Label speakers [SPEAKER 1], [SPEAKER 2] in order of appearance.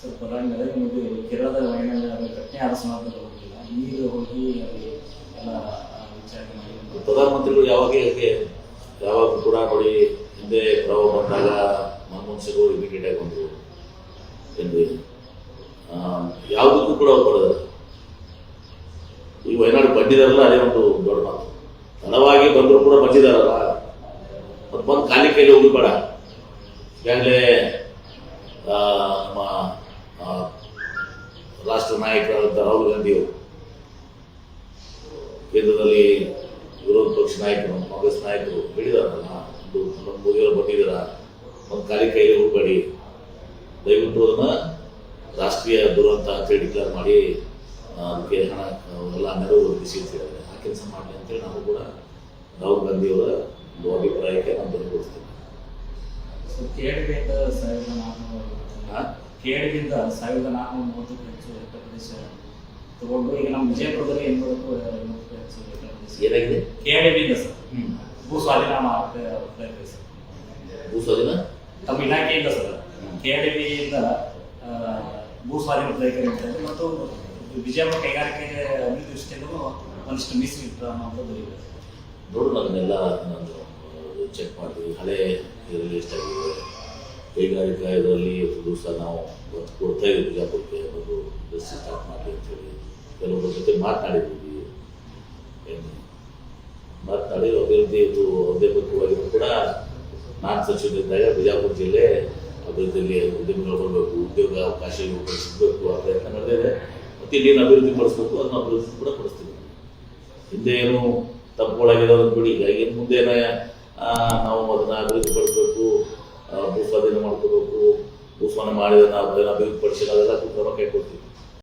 [SPEAKER 1] ಸ್ವಲ್ಪ ನರೇಂದ್ರ ಮೋದಿ ಕೇರಳದ ಅದು ಘಟನೆ ಆದ ಸಂದರ್ಭದಲ್ಲಿ ಹೋಗಿಲ್ಲ ಈಗ ಹೋಗಿ ಅಲ್ಲಿ ಎಲ್ಲ ವಿಚಾರಣೆ ಮಾಡಿ
[SPEAKER 2] ಪ್ರಧಾನಮಂತ್ರಿಗಳು ಯಾವಾಗ ಹೇಗೆ ಯಾವಾಗ ಕೂಡ ನೋಡಿ, ಹಿಂದೆ ಪ್ರವಾಹ ಬಂದಾಗ ಮನಮೋಹನ್ ಸಿಂಗ್ ಅವರು ಇಮಿಡಿಯೇಟ್ ಆಗಿ ಬಂದರು. ಎಂದು ಯಾವುದಕ್ಕೂ ಕೂಡ ಅವ್ರು ಬರೋದಿಲ್ಲ. ಈ ವಯನಾಡು ಬಂದಿದಾರಲ್ಲ, ಅದೇ ಒಂದು ದೊಡ್ಡ ಮಾತು. ತಡವಾಗಿ ಬಂದರೂ ಕೂಡ ಬಂದಿದಾರಲ್ಲ. ಮತ್ತು ಬಂದು ಖಾಲಿ ಕೈಲಿ ಹೋಗ್ಬೇಡ ಈಗಾಗಲೇ ನಮ್ಮ ರಾಷ್ಟ್ರ ನಾಯಕರಾದಂಥ ರಾಹುಲ್ ಗಾಂಧಿಯವರು ಕೇಂದ್ರದಲ್ಲಿ ವಿರೋಧ ಪಕ್ಷ ನಾಯಕರು ಕಾಂಗ್ರೆಸ್ ನಾಯಕರು ಹೇಳಿದಾರಲ್ಲ ಒಂದು ನಮ್ಮ ಮೋದಿಯವರು ಬಂದಿದ್ದೀರ? ಒಂದು ಖಾಲಿ ಕೈಲಿ ಹೋಗಬೇಡಿ ದಯವಿಟ್ಟು ಅದನ್ನು ರಾಷ್ಟ್ರೀಯ ದುರಂತ ಅಂತೇಳಿ ಡಿಕ್ಲೇರ್ ಮಾಡಿ ಅದಕ್ಕೆ ಹಣ ಎಲ್ಲ ನೆರವು ಒದಗಿಸಿ ಅಂತ ಹೇಳಿದ್ರೆ ಆ ಕೆಲಸ ಮಾಡಿ ಅಂತೇಳಿ ನಾವು ಕೂಡ ರಾಹುಲ್ ಗಾಂಧಿಯವರ ಒಂದು ಅಭಿಪ್ರಾಯಕ್ಕೆ ನಾನು ಬೆಂಬಲಿಸ್ತೀನಿ
[SPEAKER 1] ಸೊ ಕೇಳಿಗೆಯಿಂದ ಸಾವಿರದ ನಾಲ್ಕುನೂರ ಮೂವತ್ತಕ್ಕೂ ಹೆಚ್ಚು ಹೆಕ್ಟರ್ ಪ್ರದೇಶ ತಗೊಂಡು ಈಗ ನಮ್ಮ ವಿಜಯಪುರದಲ್ಲಿ ಎಂಬತ್ತು ಎಂಬತ್ತಕ್ಕೂ ಹೆಚ್ಚು ಹೆಕ್ಟರ್ ಪ್ರದೇಶ
[SPEAKER 2] ಏನಾಗಿದೆ?
[SPEAKER 1] ಕೇಳಿಗೆಯಿಂದ ಸರ್. ಭೂ ಸ್ವಾಧೀನ ಮಾಡಕ್ಕೆ ಪ್ರಯತ್ನ ಸರ್.
[SPEAKER 2] ಭೂ ಸ್ವಾಧೀನ?
[SPEAKER 1] ತಮ್ಮ ಇಲಾಖೆಯಿಂದ ಸರ್. ಕೆಡಿಬಿಯಿಂದ ಭೂ ಸ್ವಾಧೀನ ಪ್ರಯತ್ನ ಮತ್ತು ವಿಜಯಪುರ ಕೈಗಾರಿಕೆ ಅಭಿವೃದ್ಧಿ ದೃಷ್ಟಿಯಿಂದಲೂ ಒಂದಿಷ್ಟು ಮೀಸಲಿಟ್ಟು ಅನ್ನೋದು ಇದೆ
[SPEAKER 2] ನೋಡು ಅದನ್ನೆಲ್ಲ ನಾನು ಚೆಕ್ ಮಾಡ್ತೀವಿ. ಹಳೆ ಇದರಲ್ಲಿ ಎಷ್ಟಾಗಿದೆ? ಕೈಗಾರಿಕಾ ಇದರಲ್ಲಿ ದಿವಸ ನಾವು ಕೊಡ್ತಾ ಇದ್ದೀವಿ ಬಿಜಾಪುರಕ್ಕೆ ಒಂದು ಇಂಡಸ್ಟ್ರಿ ಸ್ಟಾರ್ಟ್ ಮಾಡಲಿ ಅಂತೇಳಿ. ಕೆಲವೊಬ್ಬರ ಜೊತೆ ಮಾತನಾಡಿದ್ದೀವಿ. ಮಾತನಾಡಿ ಅಭಿವೃದ್ಧಿ ಇದು ಉದ್ಯಮವಾಗಿಯೂ ಕೂಡ ನಾನು ಸಚಿವರಿದ್ದಾಗ ಬಿಜಾಪುರ ಜಿಲ್ಲೆ ಅಭಿವೃದ್ಧಿಯಲ್ಲಿ ಉದ್ಯಮಿಗಳು ಬರಬೇಕು, ಉದ್ಯೋಗ ಅವಕಾಶಗಳು ಸಿಗಬೇಕು ಆ ಪ್ರಯತ್ನ ನಡೆದಿದೆ ಮತ್ತು ಇಲ್ಲಿನ ಅಭಿವೃದ್ಧಿ ಪಡಿಸ್ಬೇಕು, ಅದನ್ನ ಅಭಿವೃದ್ಧಿ ಕೂಡ ಪಡಿಸ್ತೀವಿ. ಹಿಂದೆ ಏನು ತಪ್ಪುಗಳಾಗಿರೋದನ್ನ ಬಿಡಿ. ಈಗ ಮುಂದೆ ನಾವು ಅದನ್ನು ಅಭಿವೃದ್ಧಿ ಪಡಿಸ್ಬೇಕು ಆ, ಭೂ ಸ್ವಾಧೀನ ಮಾಡ್ಕೋಬೇಕು ಭೂಸ್ವಾಧೀನ ಮಾಡಿದ ನಾವು ಅದನ್ನ ಅಭಿವೃದ್ಧಿ ಪಡಿಸಿ ಅದೆಲ್ಲ ಕ್ರಮ ಕೈಗೊಳ್ತೀವಿ